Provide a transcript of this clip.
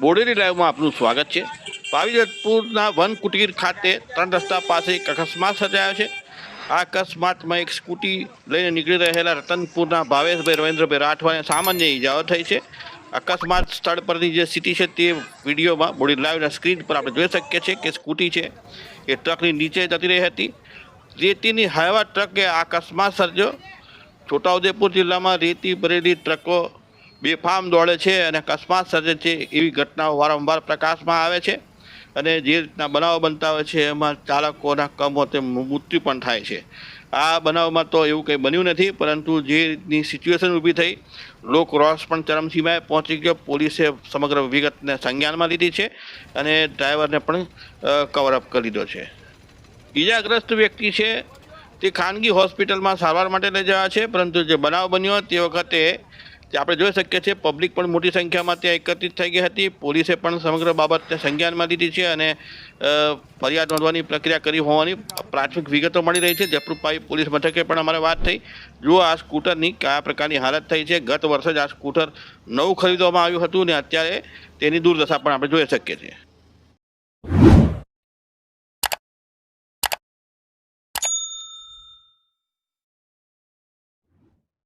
બોડેલી લાઈવમાં આપનું સ્વાગત છે. પાવીજતપુરના વન કુટીર ખાતે ત્રણ રસ્તા પાસે એક અકસ્માત સર્જાયો છે. આ અકસ્માતમાં એક સ્કૂટી લઈને નીકળી રહેલા રતનપુરના ભાવેશભાઈ રવિન્દ્રભાઈ રાઠવાને સામાન્ય ઈજાઓ થઈ છે. અકસ્માત સ્થળ પરની જે સ્થિતિ છે તે વિડીયોમાં બોડી લાઈવના સ્ક્રીન પર આપણે જોઈ શકીએ છીએ કે સ્કૂટી છે એ ટ્રકની નીચે જતી રહી હતી. રેતીની હાઈવા ટ્રકે આ અકસ્માત સર્જ્યો. છોટાઉદેપુર જિલ્લામાં રેતી ભરેલી ટ્રકો બેફામ દોડે છે અને અકસ્માત સર્જે છે એવી ઘટનાઓ વારંવાર પ્રકાશમાં આવે છે. અને જે રીતના બનાવો બનતા હોય છે એમાં ચાલકોના કમોતે મૃત્યુ પણ થાય છે. આ બનાવમાં તો એવું કંઈ બન્યું નથી, પરંતુ જે રીતની સિચ્યુએશન ઊભી થઈ, લોક રોસ પણ ચરમસીમાએ પહોંચી ગયો. પોલીસે સમગ્ર વિગતને સંજ્ઞાનમાં લીધી છે અને ડ્રાઈવરને પણ કવરઅપ કરી લીધો છે. ઈજાગ્રસ્ત વ્યક્તિ છે તે ખાનગી હોસ્પિટલમાં સારવાર માટે લઈ જવા છે, પરંતુ જે બનાવ બન્યો તે વખતે આપણે જોઈ શકીએ છીએ પબ્લિક પણ મોટી સંખ્યામાં ત્યાં એકત્રિત થઈ ગઈ હતી. પોલીસે પણ સમગ્ર બાબતને સંજ્ઞાનમાં લીધી છે અને ફરિયાદ નોંધવાની પ્રક્રિયા કરી હોવાની પ્રાથમિક વિગતો મળી રહી છે. જપરૂપાઈ પોલીસ મથકે પણ અમારે વાત થઈ. જુઓ આ સ્કૂટરની કયા પ્રકારની હાલત થઈ છે. ગત વર્ષે જ આ સ્કૂટર નવું ખરીદવામાં આવ્યું હતું ને અત્યારે તેની દુર્દશા પણ આપણે જોઈ શકીએ છીએ.